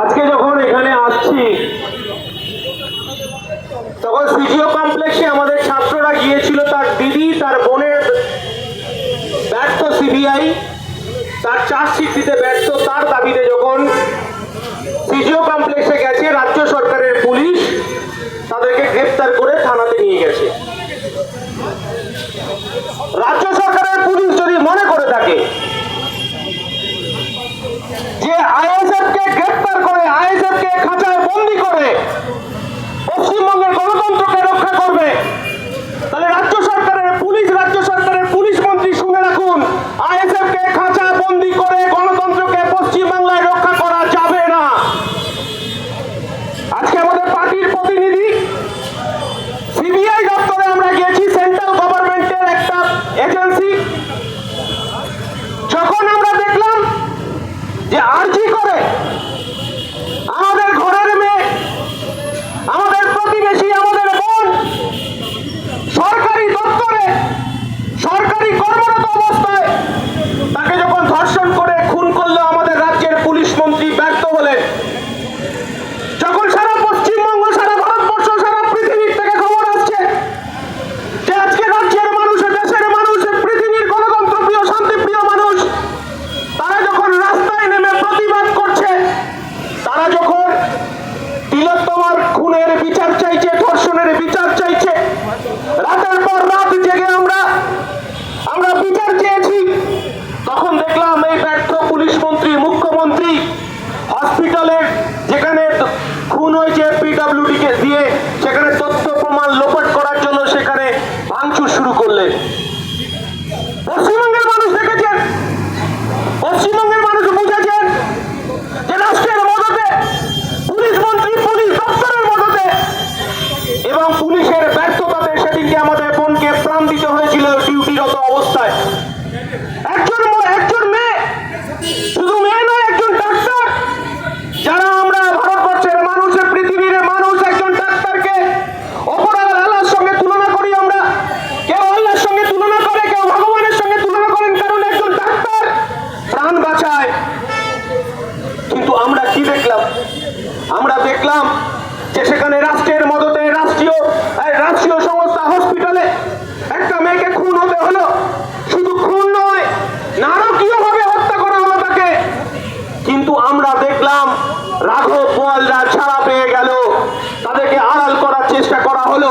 আজকে যখন এখানে আসছি, তখন সিজিও কমপ্লেক্সে আমাদের ছাত্ররা গিয়েছিল, তার দিদি, তার বোনের ব্যর্থ সিবিআই তার চার্জশিট দিতে ব্যর্থ, তার দাবিতে যখন সিজিও কমপ্লেক্সে গেছে মন্ত্রীকে দিয়ে সেখানে তথ্য প্রমাণ লোপাট করার জন্য সেখানে ভাঙচুর শুরু করলেন পশ্চিমবঙ্গের মানুষ দেখেছেন? পশ্চিমবঙ্গের মানুষ বুঝেছেন যে রাষ্ট্রের মদতে, পুলিশ মন্ত্রী, পুলিশ দপ্তরের মদতে এবং পুলিশের ব্যর্থতাতে সেদিনকে আমাদের বোনকে প্রাণ দিতে হয়েছিল ডিউটিরত অবস্থায়। দেখলাম রাঘব পোয়ালরা ছাড়া পেয়ে গেল। তাদেরকে আড়াল করার চেষ্টা করা হলো।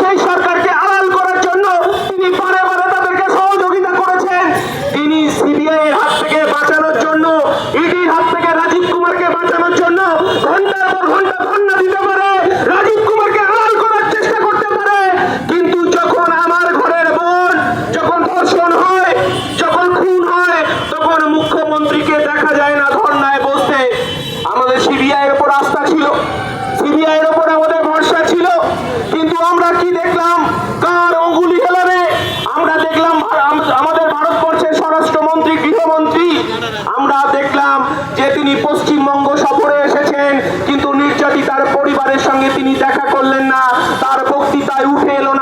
সেই সরকারকে আড়াল করার জন্য তিনি বারে বারে তাদেরকে সহযোগিতা করেছেন। তিনি সিবিআই হাত থেকে বাঁচানোর জন্য, ইডির হাত থেকে রাজীব কুমারকে বাঁচানোর জন্য ঘণ্টার পর ঘণ্টা ধন্যা দিতে পারে। সিবিআই ওপর আস্থা ছিল। সিবিআই এর ওপর আমাদের ভরসা ছিল। কিন্তু আমরা কি দেখলাম? কার অঙ্গুলি হেলারে আমরা দেখলাম আমাদের ভারতবর্ষের স্বরাষ্ট্রমন্ত্রী, গৃহমন্ত্রী। আমরা দেখলাম যে তিনি পশ্চিমবঙ্গ সফরে এসেছেন, কিন্তু নির্যাতিতার পরিবারের সঙ্গে তিনি দেখা করলেন না। তার বক্তৃতায় উঠে এলো না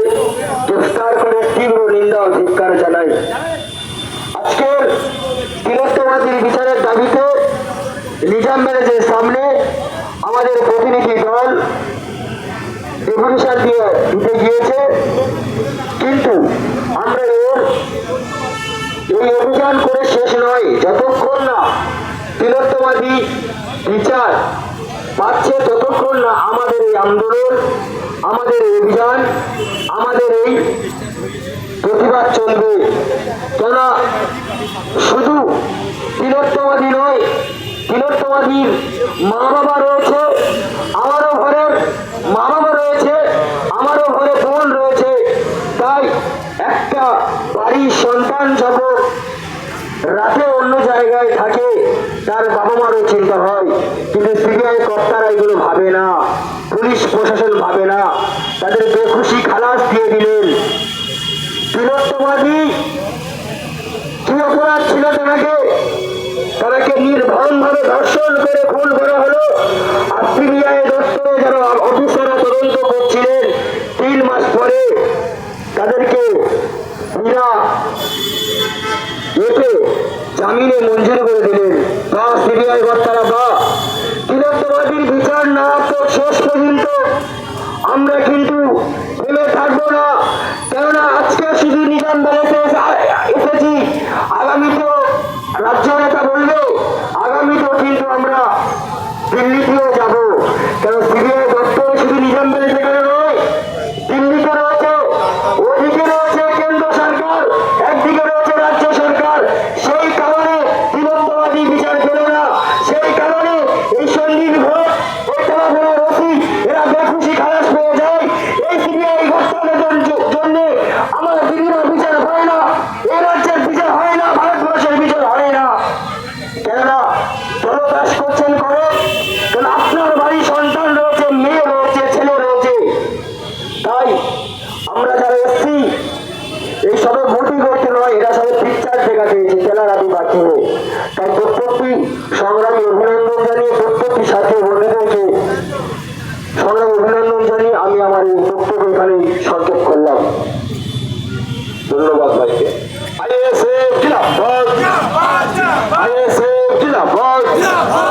তীব্র নিন্দা ধিক্কার জানাই। আজকের তিলোত্তমাদির বিচারের দাবিতে নিজাম ব্যারেজের সামনে আমাদের প্রতিনিধি দল দিয়ে গিয়েছে। কিন্তু আমরা এর এই অভিযান করে শেষ নয়, যতক্ষণ না তিলোত্তমাদি বিচার পাচ্ছে ততক্ষণ না আমাদের এই আন্দোলন, আমাদের এই অভিযান, আমাদের এই প্রতিবাদ চলবে। কেন শুধু তিলোত্তমাদি নয়, তিলোত্তমাদির মা বাবা রয়েছে, আমারও ঘরের মা বাবা রয়েছে, আমারও ঘরে বোন রয়েছে। তাই একটা বাড়ির সন্তান যখন রাতে অন্য জায়গায় থাকে তার বাবা মারও চিন্তা হয়, কিন্তু সিবিআই কর্তারা এগুলো ভাবে না, পুলিশ প্রশাসন ভাবে না। তাদের বেখুশি খালাস দিয়ে দিলেন। তিলোত্তমাদি কি অপরাধ ছিল তোমাকে তাদেরকে নির্ভম ভাবে ধর্ষণ করে খুন করা হলো। আর সিবিআই দপ্তরে যারা অফিসাররা তদন্ত করছিলেন, তিন মাস পরে তাদেরকে এতে জামিনে মঞ্জুর করে দিলেন বা সিবিআই কর্তারা বা তিলোত্তমাদির বিচার না শেষ পর্যন্ত আমরা কিন্তু ভেবে থাকব না। কেননা আজকে শুধু নিজাম বেলাতে এসেছি। আগামী তো রাজ্য নেতা বলবে। আগামী তো কিন্তু আমরা দিল্লিতেও তাই আমরা যারা এসছি, এই সবে ভোটই করতে নয়, এরা সবে পিকচার দেখা পেয়েছে জেলারাতি বাকি হয়ে তাই প্রত্যেকটি সংগ্রামী অভিনন্দন জানিয়ে প্রত্যেকটি সাথী বন্ধুদেরকে সংগ্রামী অভিনন্দন জানিয়ে আমি আমার এই বক্তব্য এখানে সংক্ষেপ করলাম। ধন্যবাদ ভাইকে। আইএসএফ জিলা জিন্দাবাদ। আইএসএফ জিন্দাবাদ। ইনকেলাব